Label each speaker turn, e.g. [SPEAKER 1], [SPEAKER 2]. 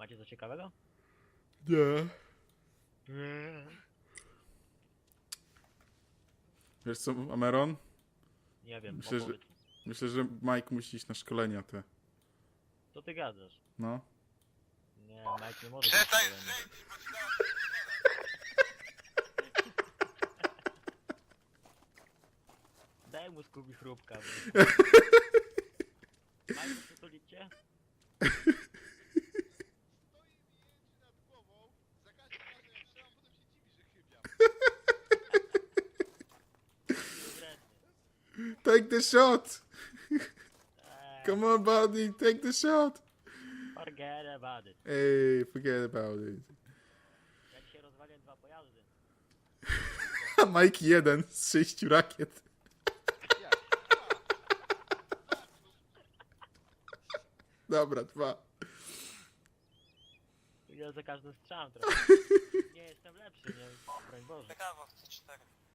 [SPEAKER 1] Macie coś ciekawego?
[SPEAKER 2] Nie. Wiesz co, Ameron?
[SPEAKER 1] Nie wiem,
[SPEAKER 2] Myślę, że-
[SPEAKER 1] opowiedz.
[SPEAKER 2] Myślę, że Mike musi iść na szkolenia te.
[SPEAKER 1] Co ty gadasz?
[SPEAKER 2] No.
[SPEAKER 1] Nie, Mike nie może
[SPEAKER 3] Przestań
[SPEAKER 1] być szkolony.
[SPEAKER 3] bo ci dam.
[SPEAKER 1] Daj mu skubi chrupka. bo-
[SPEAKER 2] Take the shot!
[SPEAKER 1] Eee,
[SPEAKER 2] Come on, buddy, take the shot!
[SPEAKER 1] Forget about it.
[SPEAKER 2] Ej, forget about it.
[SPEAKER 1] Ja dzisiaj rozwaliłem dwa pojazdy.
[SPEAKER 2] A Mike jeden z sześciu rakiet.
[SPEAKER 3] Jak?
[SPEAKER 2] Dobra, dwa.
[SPEAKER 1] Ja za każdym strzałem trochę. Nie jestem lepszy, nie? Broń Boże.
[SPEAKER 3] Ciekawo,